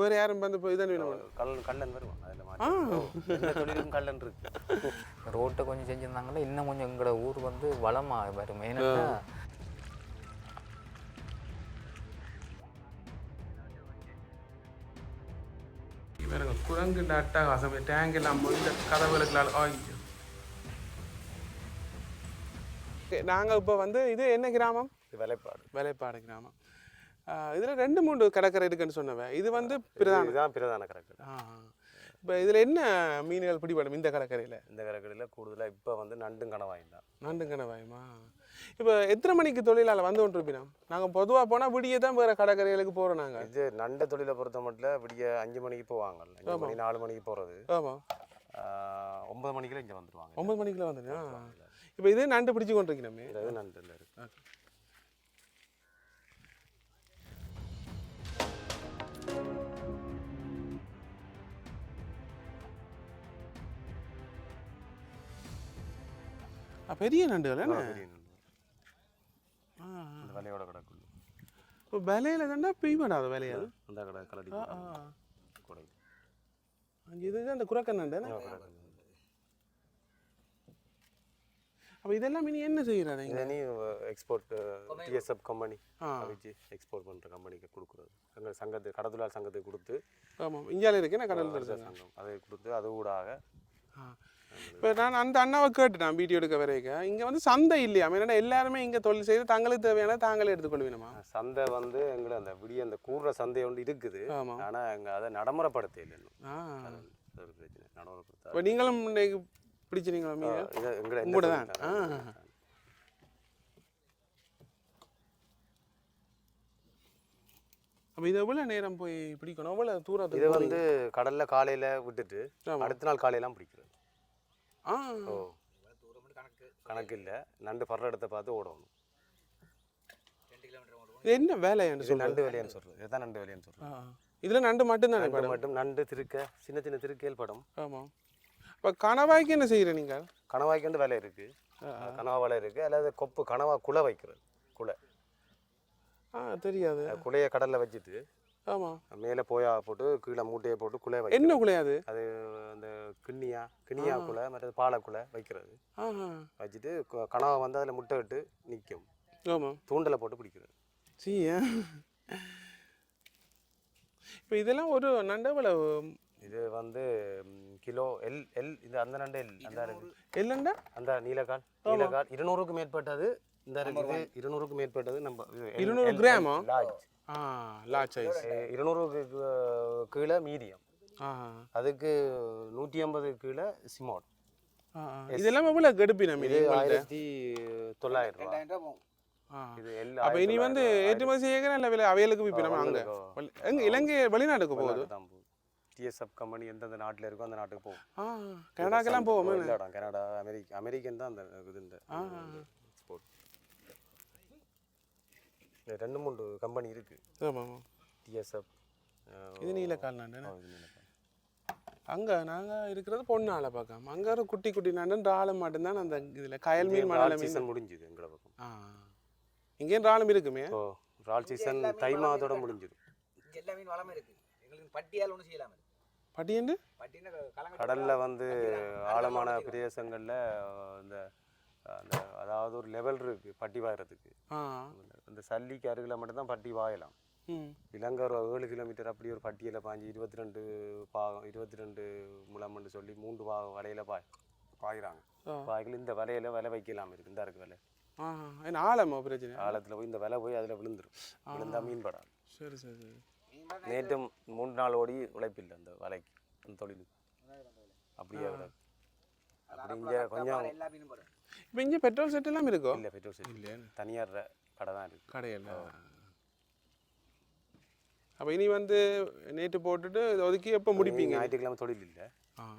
வேறு யாரும் வந்து இப்போ இதான் வேணும்? கல்லன் கல்லன் வருவான் அதில் தொழிலுக்கும் கல்லன் இருக்கு. ரோட்டை கொஞ்சம் செஞ்சுருந்தாங்கன்னா இன்னும் கொஞ்சம் எங்களோட ஊர் வந்து வளமாக வரும். ஏன்னா இவருங்க குரங்கு அட்டகாசம் டேங்க் எல்லாம் போய் இந்த கதவுகளுக்கெல்லாம் ஐயோ நாங்கள் இப்போ வந்து இது என்ன கிராமம்? இது வேலைப்பாடு. வேலைப்பாடு கிராமம். இதில் ரெண்டு மூணு கடற்கரை இருக்குன்னு சொன்னவன். இது வந்து பிரதான. இதுதான் பிரதான கடற்கரை. இப்போ இதில் என்ன மீன்கள் பிடிபடும் இந்த கடற்கரையில்? இந்த கடற்கரையில் கூடுதலாக இப்போ வந்து நண்டும் கணவாயும் தான். நண்டுங்கனவாயுமா இப்போ எத்தனை மணிக்கு தொழிலாளர் வந்து கொண்டிருப்பினோம் நாங்கள் பொதுவாக போனால் விடிய தான் வேறு கடற்கரைகளுக்கு போகிறோம் நாங்கள் இது நண்ட தொழிலை பொறுத்த மட்டும் விடிய அஞ்சு மணிக்கு போவாங்க. அஞ்சு மணி நாலு மணிக்கு போகிறது ஆமாம் ஒன்பது மணிக்குள்ள இங்கே வந்துடுவாங்க ஒன்பது மணிக்குள்ள வந்துடுங்க இப்போ இது நண்டு பிடிச்சு கொண்டிருக்கணுமே இது நண்டு இருக்கு பெரிய நண்டுகள் என்ன? பெரிய நண்டு. ஆ இந்த வலையோட கிடக்குள்ள இப்போ விலையில தாண்டா பெய்யப்படாத விலையாது அந்த கடை கலடி கொடை இதுதான் அந்த குரக்கன் நண்டு அப்போ இதெல்லாம் இனி என்ன செய்கிறாரு இதை நீ எக்ஸ்போர்ட் டிஎஸ்எஃப் கம்பெனி. வச்சு எக்ஸ்போர்ட் பண்ணுற கம்பெனிக்கு கொடுக்குறது. எங்கள் சங்கத்து கடத்தொழிலாளர் சங்கத்துக்கு கொடுத்து ஆமாம் இந்தியாவில் இருக்கு என்ன கடல் சங்கம் அதை கொடுத்து அது ஊடாக இப்போ நான் அந்த அண்ணாவை கேட்டுட்டேன் வீடியோ எடுக்க வரைக்கும் இங்கே வந்து சந்தை இல்லையா? ஏன்னா எல்லாருமே இங்கே தொழில் செய்து தங்களுக்கு தேவையான தாங்களே எடுத்துக்கொள்வீனமா சந்தை வந்து எங்களை அந்த விடிய அந்த கூடுற சந்தை ஒன்று இருக்குது. ஆனால் எங்க அதை நடைமுறைப்படுத்த இல்லை நடைமுறைப்படுத்த நீங்களும் இன்னைக்கு பிடிச்சிருங்களா மீன்? இது எங்களை உங்களோட தான். ஆ. அப்போ இது எவ்வளோ நேரம் போய் பிடிக்கணும்? எவ்வளோ இது தூரத்துக்கு வந்து கடல்ல காலையில விட்டுட்டு. அடுத்த நாள் காலையெல்லாம் பிடிக்கிறது. ஆ. ஓ. கணக்கு இல்லை நண்டு படுற இடத்த பார்த்து ஓடணும். இது என்ன வேலையான்னு இது சொல்லு நண்டு வேலையான்னு சொல்றது. இதுதான் நண்டு வேலையான்னு சொல்றது. ஆ இதில் நண்டு மட்டும்தானே நண்டு படம் மட்டும் நண்டு திருக்க சின்ன சின்ன திருக்கேல் படம். ஆமாம் இப்போ கணவாய்க்கு என்ன செய்கிற நீங்கள் கணவாய்க்கு வேலை இருக்கு. கனவா வலை இருக்கு. அல்லது கொப்பு கனவா குலை வைக்கிறது. குலை. ஆ தெரியாது. குலையை கடல்ல வச்சுட்டு ஆமாம் மேலே போயா போட்டு கீழே மூட்டையை போட்டு குலை என்ன குலையாது அது கிண்ணியா கிண்ணியா குலை மற்றது பாலக்குலை வைக்கிறது. வச்சுட்டு கனவா வந்து அதில் முட்டை விட்டு நிற்கும் ஆமாம் தூண்டலை போட்டு பிடிக்கிறது. சீ இப்போ இதெல்லாம் ஒரு நண்டு எவ்வளவு இது வந்து கிலோ எல் எல் இது அந்த நண்டு எல் அந்த இல்லைண்டா அந்த நீலக்கால் நீலக்கால் இருநூறுக்கு மேற்பட்டது இந்த இருக்குது இருநூறுக்கு மேற்பட்டது நம்ம இருநூறு எல்- கிராமா? லார்ஜ் ஆ லார்ஜ் சைஸ் எ- இருநூறுக்கு கீழே மீடியம் அதுக்கு நூற்றி ஐம்பது கீழே சிமோட். இதெல்லாம் எவ்வளோ கெடுப்பி நம்ம இது ஆயிரத்தி தொள்ளாயிரம் ரூபா. இது எல் அப்போ இனி வந்து ஏற்றுமதி செய்யக்கிறேன் இல்லை விலை. அவைகளுக்கு விற்பினோம் அங்கே. எங்க இலங்கை வெளிநாட்டுக்கு போகுது? டிஎஸ்எஃப் கம்பெனி எந்தெந்த நாட்டில் இருக்கோ அந்த நாட்டுக்கு போகும். ஆ கனடாக்கெல்லாம் போவோம் கனடா அமெரிக்கா அமெரிக்கன் தான் அந்த இது இந்த ரெண்டு மூணு கம்பெனி இருக்கு. டிஎஸ்எஃப் இது நீலக்கால் நண்டு அங்கே நாங்கள் இருக்கிறது பொண்ணால பார்க்காம. அங்கே ஒரு குட்டி குட்டி நண்டு ஆழம் மட்டும்தான் அந்த இதில். கயல் மீன் மணல மீன். சீசன் முடிஞ்சுது எங்களை பக்கம். ஆ. இங்கேயும் ஆழம் இருக்குமே? இப்போ ரால் சீசன் தை மாதத்தோட முடிஞ்சுது. எல்லா மீன் வளமே இருக்கு. எங்களுக்கு பட்டியால் ஒன்றும் செய்யலாம. பட்டியண்டு பட்டினா கலங்க கடல்ல வந்து ஆழமான பிரதேசங்கள்ல இந்த அந்த அதாவது ஒரு லெவல் இருக்கு பட்டி வாயறதுக்கு. அந்த சல்லிக்கு அருகில் மட்டும்தான் பட்டி வாயலாம். இலங்கை ஒரு ஏழு கிலோமீட்டர் அப்படி ஒரு பட்டியல பாஞ்சு இருபத்தி ரெண்டு பாகம் இருபத்தி ரெண்டு முழம்னு சொல்லி மூன்று பாகம் வலையில பாய் பாய்கிறாங்க ஆ. பாய்கள் இந்த வலையில விலை வைக்கலாம் இருக்கு. இந்த இருக்கு விலை. ஆழமா பிரச்சனை? ஆழத்துல போய் இந்த விலை போய் அதுல விழுந்துரும். விழுந்தா மீன் படாது. சரி சரி சரி. நேற்று மூன்று நாள் ஓடி உழைப்பில்லை அந்த வலைக்கு அந்த தொழிலுக்கு அப்படியே அப்படி இங்கே கொஞ்சம் இப்போ இங்கே பெட்ரோல் செட் எல்லாம் இருக்கோ? இல்லை பெட்ரோல் செட் இல்லையா. தனியார் கடை தான் இருக்கு. கடையில் அப்போ இனி வந்து நேற்று போட்டுட்டு ஒதுக்கி எப்போ முடிப்பீங்க? ஞாயிற்றுக்கிழமை தொழில் இல்லை.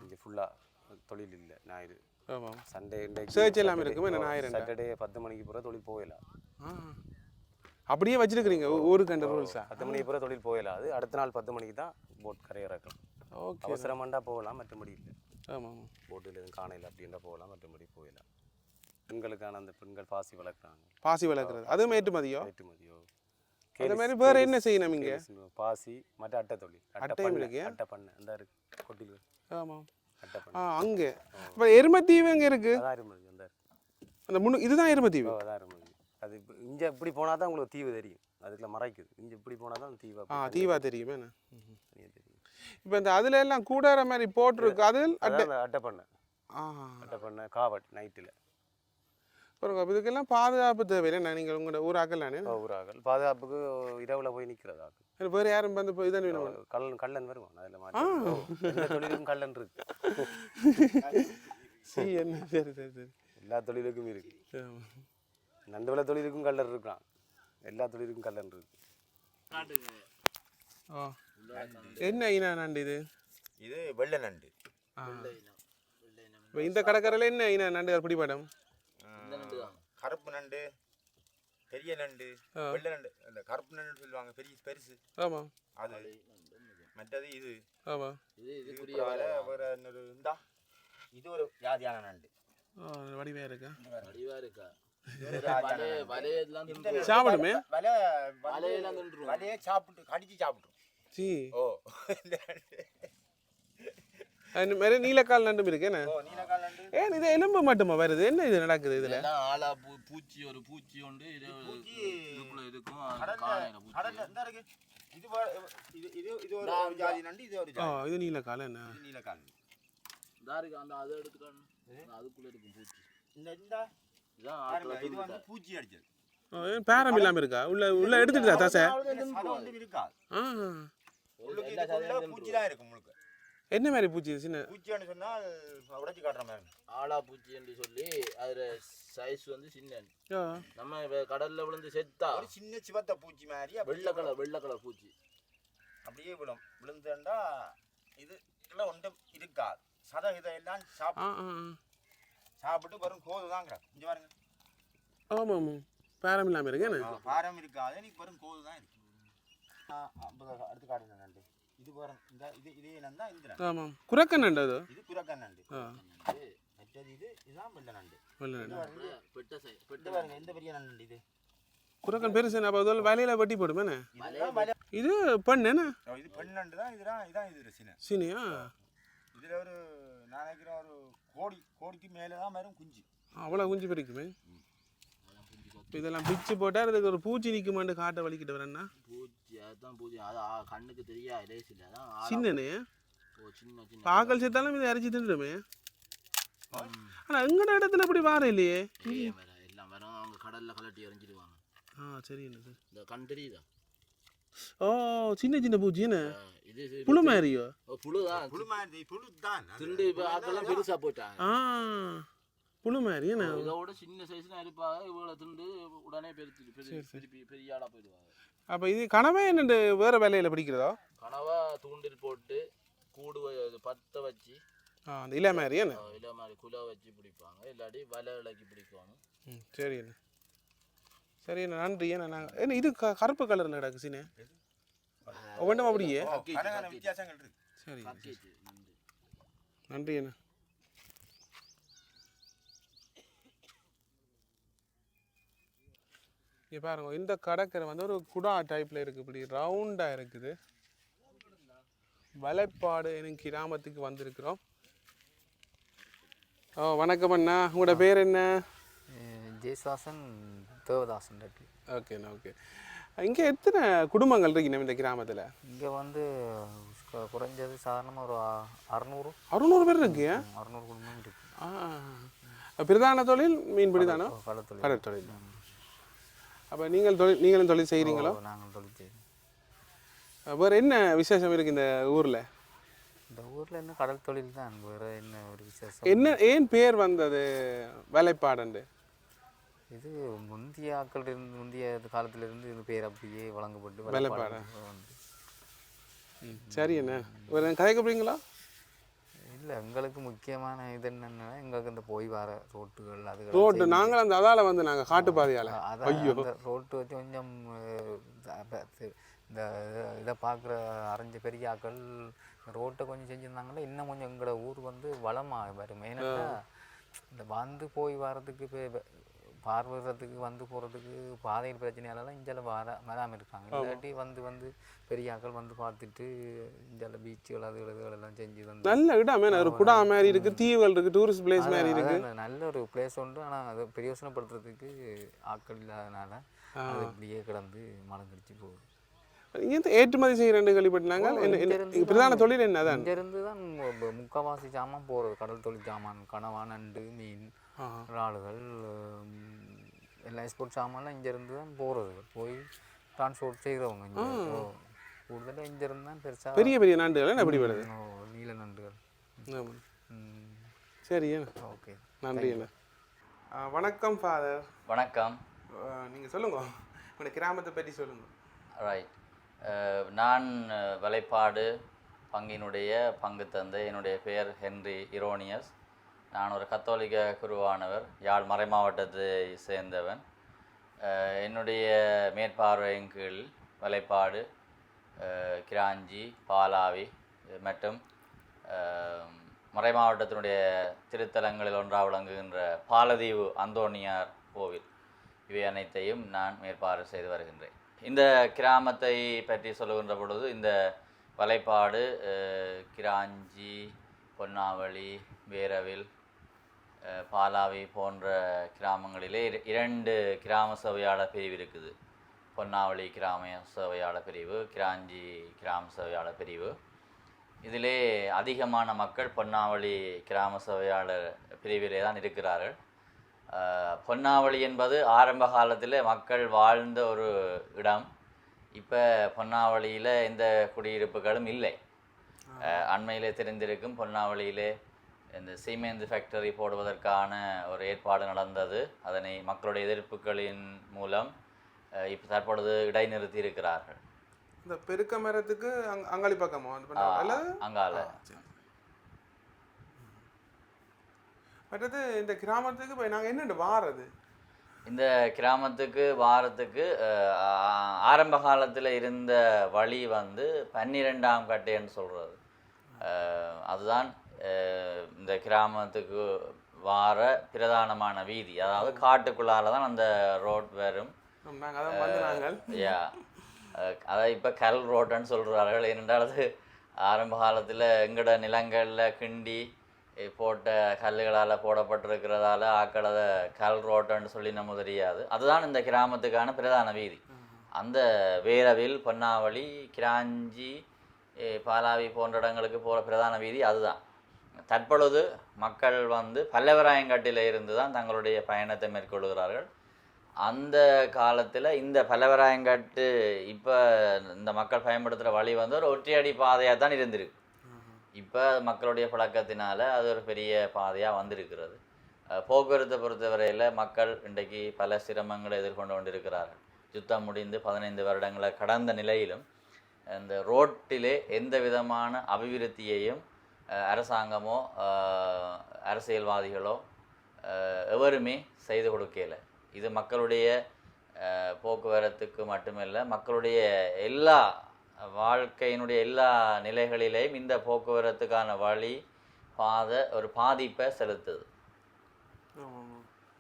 இங்கே ஃபுல்லாக தொழில் இல்லை ஞாயிறு. ஆமாம் சண்டே Search எல்லாம் இருக்குமே, என்ன ஞாயிறு சாட்டர்டே பத்து மணிக்கு பிறகு தொழில் போகலாம் அப்படியே வச்சிருக்கிறீங்க? ஊருக்கு அந்த ரூல்ஸா பத்து மணிக்கு பிறகு தொழில் போகலாது அடுத்த நாள் பத்து மணிக்கு தான் போட் கரையிறக்கலாம் ஓகே அவசரமாண்டா போகலாம் மற்றபடி இல்லை. ஆமாம் போட்டில் எதுவும் காணையில் அப்படின்றா போகலாம் மற்றபடி போகலாம் பெண்களுக்கான அந்த பெண்கள் பாசி வளர்க்குறாங்க. பாசி வளர்க்குறது. அதுவும் ஏற்றுமதியோ? ஏற்றுமதியோ? அதே மாதிரி வேற என்ன செய்யணும் இங்க? பாசி மற்ற அட்டை தொழில் அட்டை இருக்கு? அட்டை பண்ணை. அந்த இருக்கு கொட்டில் ஆமாம் அட்டை ஆ பண்ணை அங்கே இப்போ எருமத்தீவு எங்கே இருக்கு? இருமதி அந்த அந்த முன்னு இதுதான் எருமத்தீவு அதான் இருமதி அது இங்க இப்படி போனால் தான் உங்களுக்கு தீவு தெரியும். அதுக்குள்ள மறைக்குது. இங்க இப்படி போனால் தான் தீவு ஆ தீவா தெரியுமே என்ன? இப்போ இந்த அதுல எல்லாம் கூடார மாதிரி போட்டிருக்கு. அதில் அட்டை அட்டை பண்ணை ஆ அட்டை பண்ணை காவட் நைட்டில். அப்ப இதுக்கெல்லாம் பாதுகாப்பு தேவையில்லை. நீங்கள் உங்களோட ஊராக்கலானே ஊராகல் பாதுகாப்புக்கு இரவுல போய் நிற்கிறதா வேறு யாரும் வந்து இப்போ இதான் கள்ளன் கள்ளன் வருவான். அதில் எந்த தொழிலுக்கும் கள்ளன் இருக்கு. சரி என்ன சரி சரி சரி. எல்லா தொழிலுக்கும் இருக்கு. நந்தவள தொழிலுக்கும் கள்ளன் இருக்கான். எல்லா தொழிலுக்கும் கள்ளன் இருக்கு. என்ன இனா நண்டு இது? இது வெள்ளை நண்டு. இந்த கடற்கரையில் என்ன இனா நண்டு பிடிபடம் கருப்பு நண்டு பெரிய நண்டு. வெள்ளை நண்டு. அந்த கருப்பு நண்டு சொல்லுவாங்க பெரிய பெருசு. ஆமாம் அது மற்றது இது. ஆமாம் இது புறால வேற இன்னொரு இந்தா. இது ஒரு ஜாதியான நண்டு. ஆ வடிவாக இருக்கா? வடிவா இருக்கா? இது இந்த சாப்பிடுமே? வலையெல்லாம். வலையை சாப்பிட்டு கடிச்சு சாப்பிட்ரும் சி. ஓ மாதிரி நீலக்கால் நண்டும் இருக்கு என்ன? ஓ நீலக்கால் நண்டு. ஏன் இது எலும்பு மட்டுமா? வருது என்ன இது நடக்குது இதில்? எல்லாம் ஆளா பூச்சி ஒரு பூச்சி உண்டு. இது பூச்சி. இதுக்குள்ள இருக்கும் இருக்கு? இது இது இது இது ஒரு ஜாதி நண்டு இது ஒரு ஆ ஜாதி. இது நீலக்கால் என்ன? நீலக்கால் இருக்கு அந்த அதை எடுத்துக்கணும். அதுக்குள்ள இருக்கும் பூச்சி. இந்த இந்த. இது வந்து பூச்சி அடிச்சது. பேரம் இல்லாமல் இருக்கா? உள்ள உள்ள எடுத்துட்டு தசை? இதுக்குள்ள பூச்சி தான் இருக்கும் முழுக்க. என்ன மாதிரி பூச்சி இது? சின்ன பூச்சின்னு சொன்னால் உடைச்சு காட்டுற மாதிரி. ஆளா பூச்சி என்று சொல்லி அதுல சைஸ் வந்து சின்ன. நம்ம இப்ப கடல்ல விழுந்து செத்தா ஒரு சின்ன சிவத்த பூச்சி மாதிரி வெள்ளை கலர் வெள்ளை கலர் பூச்சி. அப்படியே விழும். விழுந்துட்டா இது எல்லாம் ஒன்றும் இருக்காது. சதை இதை எல்லாம் ஆ சாப்பிட்டு. சாப்பிட்டு வரும் கோது தான் கிடக்கும் இங்கே பாருங்க. ஆமாம் ஆமாம். பேரம் இல்லாமல் இருக்கு என்ன? பாரம் இருக்காது. எனக்கு வரும் கோது தான் இருக்கு. அடுத்து காட்டுங்க நண்டு இது பாருங்க இந்த இது இதே நண்டா இந்த நண்டு ஆமாம் குரக்க நண்டு அது? இது குரக்கன் நண்டு. ஆ. மற்றது இது இதுதான் வெள்ளை நண்டு. வெள்ளை இது நண்டு. பாருங்க. பெட்ட சை இது பெட்ட பாருங்க எந்த பெரிய நண்டு இது? குரக்கன் பெருசு அப்போ அதில் வலையில வெட்டி போடுமே இது பெண் என்ன? இது பெண் நண்டு தான் இதுதான் இதான் இது ரசினை சீனியா? இதுல ஒரு நான் நினைக்கிறேன் ஒரு கோடி கோடிக்கு மேலே தான் வரும் குஞ்சு. அவ்வளோ குஞ்சு பிடிக்குமே இப்ப இதெல்லாம் பிச்சு போட்டால் அதுக்கு ஒரு பூச்சி நிற்குமான்னு காட்ட வலிக்கிட்டு வரேன்னா பூச்சி அதுதான் பூச்சி. அது கண்ணுக்கு தெரியா இல்ல அதான் சின்னனே? பூ- சின்ன சின்ன. பாக்கல் சேர்த்தாலும் இதை அரைச்சி தின்னுடுமே? ஆனால் எங்கட இடத்துல அப்படி வார இல்லையே? எல்லாம் வரும். அவங்க கடல்ல கலட்டி எறிஞ்சிடுவாங்க. ஆ சரி என்ன சரி. இந்த கண் தெரியுதா? ஓ சின்ன சின்ன பூச்சி என்ன? ஆ, இது இது- புழு மாதிரியோ? புழுதான் புழு மாதிரி புழு தான் அது. திண்டு இப்ப ஆக்கெல்லாம் பெருசா போட்டாங்க ஆ. புழு மாதிரி இதோட சின்ன சைஸ் தான் இருப்பாங்க இவங்கள திண்டு உடனே பெருத்து பெரிய பெரிய பெரிய ஆளா போயிடுவாங்க. அப்போ இது கனவே என்னண்டு வேறு வேலையில் பிடிக்கிறதோ? கனவா தூண்டில் போட்டு கூடு பத்த வச்சு அந்த இலை மாதிரி என்ன? இலை மாதிரி குலை வச்சு பிடிப்பாங்க. இல்லாட்டி வலை பிடிக்கணும் ம் சரி என்ன? சரி என்ன? நன்றி என்ன? நாங்கள் என்ன இது க கருப்பு கலரில் கிடக்கு சீனே ஒவ்வொன்றும் அப்படியே? சரி. நன்றி என்ன? இங்கே பாருங்க இந்த கடற்கரை வந்து ஒரு குடா டைப்பில் இருக்குது இப்படி ரவுண்டாக இருக்குது. வலைப்பாடு எனும் கிராமத்துக்கு வந்திருக்கிறோம். ஓ வணக்கம் அண்ணா. உங்களோட பேர் என்ன? ஜெயசாசன் தேவதாசன் ரெட்டி ஓகேண்ணா ஓகே இங்கே எத்தனை குடும்பங்கள் இருக்கணும் இந்த கிராமத்தில்? இங்கே வந்து குறைஞ்சது சாதாரணமாக ஒரு அறநூறு. அறுநூறு பேர் இருக்கு அறநூறு குடும்பம் இருக்கு. பிரதான தொழில் மீன்பிடி தானோ? கடத்தொழில் கடற்தொழில் அப்போ நீங்கள் தொழில் நீங்களும் தொழில் செய்கிறீங்களோ நாங்கள் தொழில் செய்கிறோம் வேறு என்ன விசேஷம் இருக்குது இந்த ஊரில்? இந்த ஊரில் என்ன கடல் தொழில் தான் வேறு என்ன ஒரு விசேஷம்? என்ன ஏன் பேர் வந்தது வேலைப்பாடுண்டு? இது முந்தைய ஆட்கள் இருந்து முந்தைய காலத்துல இருந்து இந்த பேர் அப்படியே வழங்கப்பட்டு வேலைப்பாடா? சரி என்ன ஒரு கதைக்க போறீங்களா? இல்லை எங்களுக்கு முக்கியமான இது என்னென்னா எங்களுக்கு இந்த போய் வர ரோட்டுகள் அது ரோட்டு நாங்கள் அந்த அதால வந்து நாங்கள் காட்டுப்பாதையால் அதான் அந்த ரோட்டு வச்சு கொஞ்சம் இந்த இதை பார்க்குற அரைஞ்ச பெரிய ஆக்கள் ரோட்டை கொஞ்சம் செஞ்சுருந்தாங்கன்னா இன்னும் கொஞ்சம் எங்களோட ஊர் வந்து வளமாக வரும். ஏன்னா இந்த வந்து போய் வர்றதுக்கு இப்போ பார்வையிடறதுக்கு வந்து போகிறதுக்கு பாதையில் பிரச்சனையால தான் இங்கே வர வராமல் இருக்காங்க. இல்லாட்டி வந்து வந்து பெரிய ஆட்கள் வந்து பார்த்துட்டு இங்கே பீச்சுகள் அது எல்லாம் செஞ்சு வந்து நல்ல இடம் ஒரு குடா மாதிரி இருக்கு தீவுகள் இருக்கு டூரிஸ்ட் பிளேஸ் மாதிரி அதான், இருக்கு. அதான் நல்ல ஒரு பிளேஸ் உண்டு. ஆனால் அதை பிரயோசனப்படுத்துறதுக்கு ஆட்கள் இல்லாதனால அது இப்படியே கிடந்து மலம் கடிச்சு போகுது. இங்கே ஏற்றுமதி செய்கிறேன் கேள்விப்பட்டாங்க என்ன என்ன பிரதான தான் தொழில் என்னதான் இங்கேருந்து தான் முக்கால்வாசி சாமான் போகிறது கடல் தொழில் சாமான் கனவா நண்டு மீன் இறாலுகள் எல்லா எக்ஸ்போர்ட் சாமான்லாம் இங்கேருந்து தான் போகிறது போய் டிரான்ஸ்போர்ட் செய்கிறவங்க இங்கே. கூடுதலாக இங்கேருந்து தான் பெருசாக பெரிய பெரிய என்ன எப்படி வருது? நீல நண்டுகள். சரி என்ன? ஓகே. நன்றி என்ன? வணக்கம் ஃபாதர் வணக்கம். நீங்கள் சொல்லுங்க. உங்களோட கிராமத்தை பற்றி சொல்லுங்க. ரைட் நான் வலைப்பாடு பங்கினுடைய பங்கு தந்தை என்னுடைய பெயர் ஹென்றி இரோனியஸ். நான் ஒரு கத்தோலிக்க குருவானவர் யாழ் மறை மாவட்டத்தை சேர்ந்தவன். என்னுடைய மேற்பார்வையின் கீழ் வலைப்பாடு கிராஞ்சி பாலாவி மற்றும் மறை மாவட்டத்தினுடைய திருத்தலங்களில் ஒன்றாக விளங்குகின்ற பாலதீவு அந்தோணியார் கோவில். இவை அனைத்தையும் நான் மேற்பார்வை செய்து வருகின்றேன். இந்த கிராமத்தை பற்றி சொல்லுகின்ற பொழுது இந்த வலைப்பாடு கிராஞ்சி பொன்னாவளி வேரவில் பாலாவி போன்ற கிராமங்களிலே இர- இரண்டு கிராம சபையாளர் பிரிவு இருக்குது. பொன்னாவளி கிராம சபையாளர் பிரிவு கிராஞ்சி கிராம சபையாளர் பிரிவு. இதிலே அதிகமான மக்கள் பொன்னாவளி கிராம சபையாளர் பிரிவிலே தான் இருக்கிறார்கள். பொன்னாவளி என்பது ஆரம்ப காலத்தில் மக்கள் வாழ்ந்த ஒரு இடம். இப்போ பொன்னாவளியில் எந்த குடியிருப்புகளும் இல்லை. அண்மையிலே தெரிந்திருக்கும் பொன்னாவளியிலே இந்த சீமெந்து ஃபேக்டரி போடுவதற்கான ஒரு ஏற்பாடு நடந்தது. அதனை மக்களுடைய எதிர்ப்புகளின் மூலம் இப்போ தற்பொழுது இடைநிறுத்தி இருக்கிறார்கள். இந்த பெருக்க மரத்துக்கு அங் அங்காளி பக்கமோ? அங்கால மற்றது இந்த கிராமத்துக்கு இப்போ நாங்கள் என்னென்னு வாரது? இந்த கிராமத்துக்கு வாரத்துக்கு ஆரம்ப காலத்தில் இருந்த வழி வந்து பன்னிரெண்டாம் கட்டைன்னு சொல்கிறது அதுதான் இந்த கிராமத்துக்கு வார பிரதானமான வீதி. அதாவது காட்டுக்குள்ளால தான் அந்த ரோட் வரும். யா அதான் இப்போ கல் ரோட்டுன்னு சொல்கிறார்கள் ஏனென்றால் அது ஆரம்ப காலத்தில் எங்கட நிலங்களில் கிண்டி போட்ட கல்லுகளால் போடப்பட்டிருக்கிறதால ஆக்களத கல் ரோட்டன்னு சொல்லி நம்ம தெரியாது. அதுதான் இந்த கிராமத்துக்கான பிரதான வீதி. அந்த வேரவில் பொன்னாவளி கிராஞ்சி பாலாவி போன்ற இடங்களுக்கு போகிற பிரதான வீதி அதுதான். தற்பொழுது மக்கள் வந்து பல்லவராயங்காட்டில் இருந்து தான் தங்களுடைய பயணத்தை மேற்கொள்கிறார்கள். அந்த காலத்தில் இந்த பல்லவராயங்காட்டு இப்போ இந்த மக்கள் பயன்படுத்துகிற வழி வந்து ஒரு ஒற்றையடி பாதையாக தான் இருந்திருக்கு. இப்போ மக்களுடைய பழக்கத்தினால அது ஒரு பெரிய பாதையாக வந்திருக்கிறது. போக்குவரத்தை பொறுத்தவரையில் மக்கள் இன்றைக்கு பல சிரமங்களை எதிர்கொண்டு கொண்டிருக்கிறார்கள். யுத்தம் முடிந்து பதினைந்து வருடங்களை கடந்த நிலையிலும் இந்த ரோட்டிலே எந்த விதமான அபிவிருத்தியையும் அரசாங்கமோ அரசியல்வாதிகளோ எவருமே செய்து கொடுக்கல. இது மக்களுடைய போக்குவரத்துக்கு மட்டுமல்ல மக்களுடைய எல்லா வாழ்க்கையினுடைய எல்லா நிலைகளிலேயும் இந்த போக்குவரத்துக்கான வழி பாதை ஒரு பாதிப்பை செலுத்துது.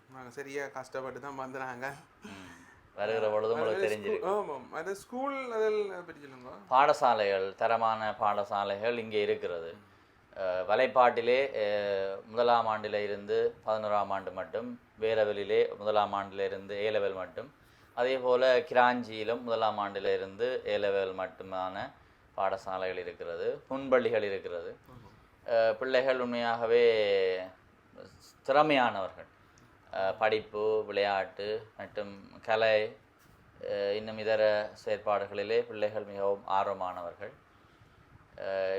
நாங்கள் சரியாக கஷ்டப்பட்டு தான் வந்து நாங்கள் ம். வருகிற பொழுது உங்களுக்கு தெரிஞ்சிருக்கு. ஆமாம். அது ஸ்கூல் சொல்லுங்க. பாடசாலைகள் தரமான பாடசாலைகள் இங்கே இருக்கிறது. வலைப்பாட்டிலே முதலாம் ஆண்டில் இருந்து பதினோராம் ஆண்டு மட்டும் வேரவலிலே முதலாம் ஆண்டில் இருந்து ஏ லெவல் மட்டும். அதே போல் கிராஞ்சியிலும் முதலாம் ஆண்டில் இருந்து ஏ மட்டுமான பாடசாலைகள் இருக்கிறது புண்பள்ளிகள் இருக்கிறது. பிள்ளைகள் உண்மையாகவே திறமையானவர்கள். படிப்பு விளையாட்டு மற்றும் கலை இன்னும் இதர செயற்பாடுகளிலே பிள்ளைகள் மிகவும் ஆர்வமானவர்கள்.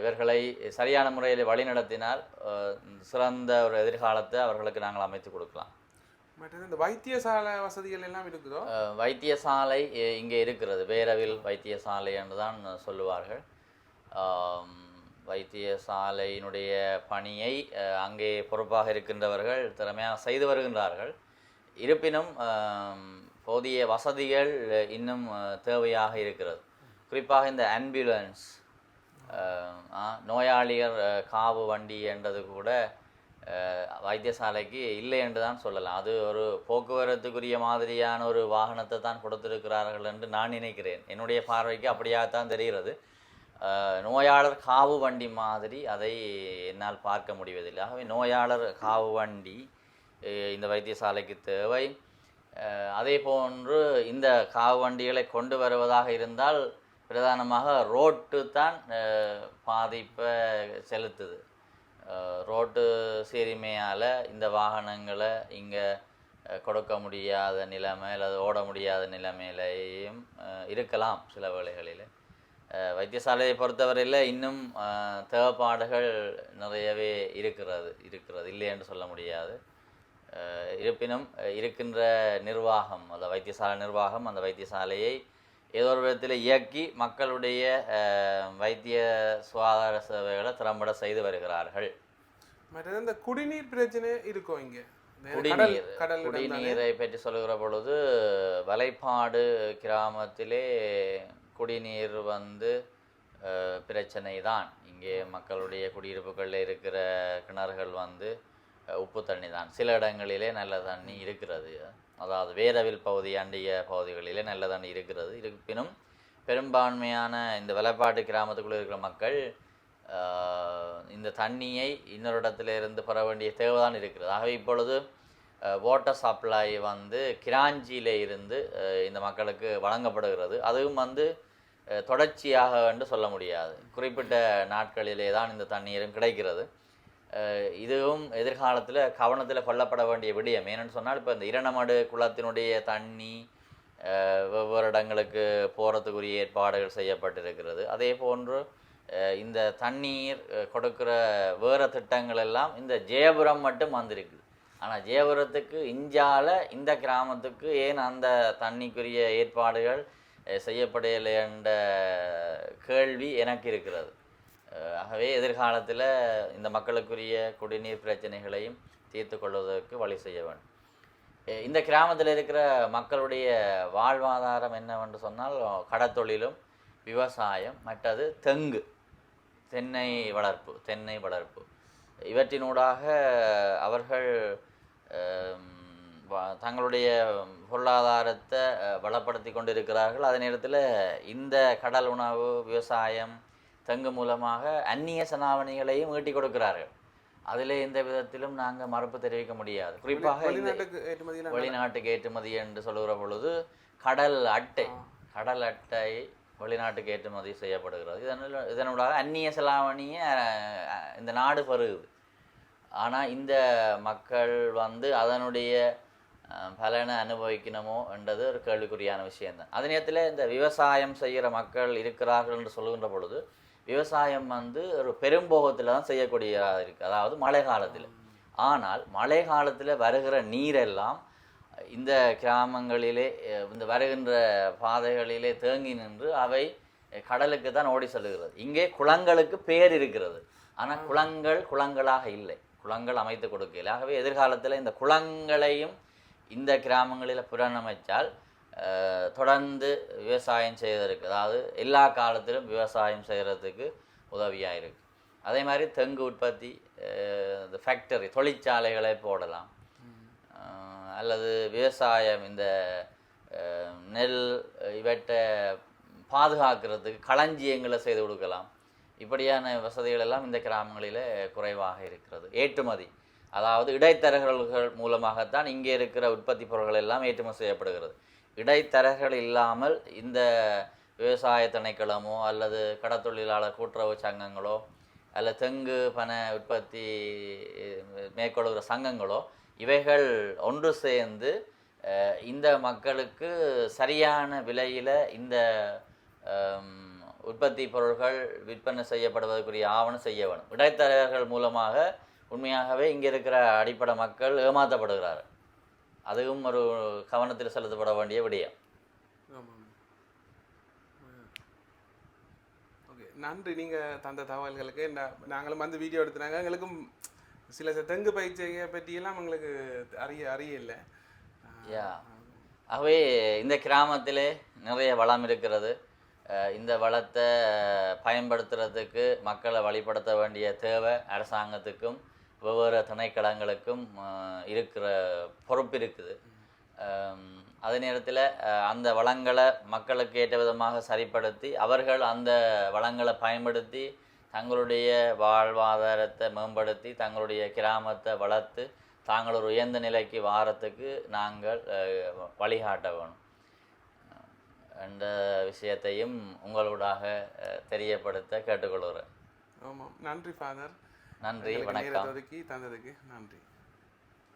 இவர்களை சரியான முறையில் வழிநடத்தினால் சிறந்த ஒரு எதிர்காலத்தை அவர்களுக்கு நாங்கள் அமைத்து கொடுக்கலாம். மற்றது இந்த வைத்தியசாலை வசதிகள் எல்லாம் இருக்குதோ? வைத்தியசாலை இங்கே இருக்கிறது. வேரவில் வைத்தியசாலை என்று தான் சொல்லுவார்கள் வைத்தியசாலையினுடைய பணியை அங்கே பொறுப்பாக இருக்கின்றவர்கள் திறமையாக செய்து வருகின்றார்கள். இருப்பினும் போதிய வசதிகள் இன்னும் தேவையாக இருக்கிறது. குறிப்பாக இந்த ஆம்புலன்ஸ் நோயாளியர் காவு வண்டி என்றது கூட வைத்தியசாலைக்கு இல்லை என்று தான் சொல்லலாம். அது ஒரு போக்குவரத்துக்குரிய மாதிரியான ஒரு வாகனத்தை தான் கொடுத்திருக்கிறார்கள் என்று நான் நினைக்கிறேன். என்னுடைய பார்வைக்கு அப்படியாகத்தான் தெரிகிறது. நோயாளர் காவு வண்டி மாதிரி அதை என்னால் பார்க்க முடிவதில்லை. ஆகவே நோயாளர் காவு வண்டி இந்த வைத்தியசாலைக்கு தேவை. அதே போன்று இந்த காவு வண்டிகளை கொண்டு வருவதாக இருந்தால் பிரதானமாக ரோட்டு தான் பாதிப்பை செலுத்துது. ரோட்டு சீரிமையால் இந்த வாகனங்களை இங்கே கொடுக்க முடியாத நிலைமை அல்லது ஓட முடியாத நிலைமையிலையும் இருக்கலாம் சில வேளைகளில். வைத்தியசாலையை பொறுத்தவரையில் இன்னும் தேவைப்பாடுகள் நிறையவே இருக்கிறது இருக்கிறது. இல்லை என்று சொல்ல முடியாது. இருப்பினும் இருக்கின்ற நிர்வாகம் அந்த வைத்தியசாலை நிர்வாகம் அந்த வைத்தியசாலையை ஏதோ ஒரு விதத்தில் இயக்கி மக்களுடைய வைத்திய சுகாதார சேவைகளை திறம்பட செய்து வருகிறார்கள். மற்றது இந்த குடிநீர் பிரச்சனை இருக்கும் இங்க? குடிநீர். குடிநீரை பற்றி சொல்லுகிற பொழுது வலைப்பாடு கிராமத்திலே குடிநீர் வந்து பிரச்சனை தான். இங்கே மக்களுடைய குடியிருப்புகளில் இருக்கிற கிணறுகள் வந்து உப்பு தண்ணி தான். சில இடங்களிலே நல்ல தண்ணி இருக்கிறது. அதாவது வேரவில் பகுதி அண்டிய பகுதிகளிலே நல்ல தண்ணி இருக்கிறது. இருப்பினும் பெரும்பான்மையான இந்த விலைப்பாட்டு கிராமத்துக்குள்ளே இருக்கிற மக்கள் இந்த தண்ணியை இன்னொரு இடத்துல இருந்து பெற வேண்டிய தேவைதான் இருக்கிறது. ஆகவே இப்பொழுது வாட்டர் சப்ளை வந்து கிராஞ்சியில் இருந்து இந்த மக்களுக்கு வழங்கப்படுகிறது. அதுவும் வந்து தொடர்ச்சியாக என்று சொல்ல முடியாது. குறிப்பிட்ட நாட்களிலே தான் இந்த தண்ணீரும் கிடைக்கிறது. இதுவும் எதிர்காலத்தில் கவனத்தில் கொள்ளப்பட வேண்டிய விடயம். ஏன்னு சொன்னால் இப்போ இந்த இரணமடு குளத்தினுடைய தண்ணி வெவ்வேறு இடங்களுக்கு போகிறதுக்குரிய ஏற்பாடுகள் செய்யப்பட்டிருக்கிறது. அதே போன்று இந்த தண்ணீர் கொடுக்கிற வேறு திட்டங்கள் எல்லாம் இந்த ஜெயபுரம் மட்டும் வந்திருக்குது. ஆனால் ஜெயபுரத்துக்கு இஞ்சால இந்த கிராமத்துக்கு ஏன் அந்த தண்ணிக்குரிய ஏற்பாடுகள் செய்யப்படலை என்ற கேள்வி எனக்கு இருக்கிறது. ஆகவே எதிர்காலத்தில் இந்த மக்களுக்குரிய குடிநீர் பிரச்சனைகளையும் தீர்த்து கொள்வதற்கு வழி செய்ய வேண்டும். இந்த கிராமத்தில் இருக்கிற மக்களுடைய வாழ்வாதாரம் என்னவென்று சொன்னால் கடத்தொழிலும் விவசாயம் மற்றது தெங்கு தென்னை வளர்ப்பு தென்னை வளர்ப்பு. இவற்றினூடாக அவர்கள் தங்களுடைய பொருளாதாரத்தை வளப்படுத்தி கொண்டிருக்கிறார்கள். அதே நேரத்தில் இந்த கடல் உணவு விவசாயம் தெங்கு மூலமாக அந்நிய சனாவணிகளையும் ஈட்டி கொடுக்கிறார்கள். அதில் எந்த விதத்திலும் நாங்கள் மறுப்பு தெரிவிக்க முடியாது. குறிப்பாக வெளிநாட்டுக்கு ஏற்றுமதி என்று சொல்லுகிற பொழுது கடல் அட்டை கடல் அட்டை வெளிநாட்டுக்கு ஏற்றுமதி செய்யப்படுகிறது. இதனால் இதனூடாக அந்நிய செலாவணியை இந்த நாடு பெறுகுது ஆனால் இந்த மக்கள் வந்து அதனுடைய பலனை அனுபவிக்கணுமோ என்றது ஒரு கேள்விக்குறியான விஷயம்தான். அதே நேரத்தில் இந்த விவசாயம் செய்கிற மக்கள் இருக்கிறார்கள் என்று சொல்லுகின்ற பொழுது விவசாயம் வந்து ஒரு பெரும்போகத்தில் தான் செய்யக்கூடியதாக இருக்குது அதாவது மழை காலத்தில். ஆனால் மழை காலத்தில் வருகிற நீரெல்லாம் இந்த கிராமங்களிலே இந்த வருகின்ற பாதைகளிலே தேங்கி நின்று அவை கடலுக்கு தான் ஓடி செல்கிறது இங்கே குளங்களுக்கு பேர் இருக்கிறது. ஆனால் குளங்கள் குளங்களாக இல்லை. குளங்கள் அமைத்து கொடுக்கல. ஆகவே எதிர்காலத்தில் இந்த குளங்களையும் இந்த கிராமங்களில் புனரமைச்சால் தொடர்ந்து விவசாயம் செய்வதற்கு அதாவது எல்லா காலத்திலும் விவசாயம் செய்கிறதுக்கு உதவியாக இருக்கு. அதே மாதிரி தெங்கு உற்பத்தி இந்த ஃபேக்டரி தொழிற்சாலைகளை போடலாம். அல்லது விவசாயம் இந்த நெல் இவற்றை பாதுகாக்கிறதுக்கு களஞ்சியங்களை செய்து கொடுக்கலாம். இப்படியான வசதிகள் எல்லாம் இந்த கிராமங்களில் குறைவாக இருக்கிறது. ஏற்றுமதி அதாவது இடைத்தரகர்கள் மூலமாகத்தான் இங்கே இருக்கிற உற்பத்தி பொருட்கள் எல்லாம் ஏற்றுமதி செய்யப்படுகிறது. இடைத்தரகர்கள் இல்லாமல் இந்த விவசாய திணைக்களமோ அல்லது கடத்தொழிலாளர் கூட்டுறவு சங்கங்களோ அல்ல தெங்கு பனை உற்பத்தி மேற்கொள்கிற சங்கங்களோ இவைகள் ஒன்று சேர்ந்து இந்த மக்களுக்கு சரியான விலையில் இந்த உற்பத்தி பொருள்கள் விற்பனை செய்யப்படுவதற்குரிய ஆவணம் செய்ய வேணும் இடைத்தரகர்கள் மூலமாக உண்மையாகவே இங்கே இருக்கிற அடிப்படை மக்கள் ஏமாற்றப்படுகிறார்கள் அதுவும் ஒரு கவனத்தில் செலுத்தப்பட வேண்டிய விடயம். நன்றி. நீங்கள் தந்த தகவல்களுக்கு. நாங்களும் வந்து வீடியோ எடுத்துனாங்க. எங்களுக்கும் சில தெங்கு பயிற்சியை பற்றியெல்லாம் எங்களுக்கு அறிய அறியல யா. ஆகவே இந்த கிராமத்திலே நிறைய வளம் இருக்கிறது. இந்த வளத்தை பயன்படுத்துறதுக்கு மக்களை வழிபடுத்த வேண்டிய தேவை அரசாங்கத்துக்கும். வெவ்வேறு திணைக்களங்களுக்கும் இருக்கிற பொறுப்பு இருக்குது அதே நேரத்தில் அந்த வளங்களை மக்களுக்கு ஏற்ற விதமாக சரிப்படுத்தி அவர்கள் அந்த வளங்களை பயன்படுத்தி தங்களுடைய வாழ்வாதாரத்தை மேம்படுத்தி தங்களுடைய கிராமத்தை வளர்த்து தாங்கள் ஒரு உயர்ந்த நிலைக்கு வாரத்துக்கு நாங்கள் வழிகாட்ட வேணும். என்ற விஷயத்தையும் உங்களூடாக தெரியப்படுத்த கேட்டுக்கொள்கிறேன். ஆமாம். நன்றி ஃபாதர். நன்றி வணக்கம். ஒதுக்கி தந்ததுக்கு நன்றி.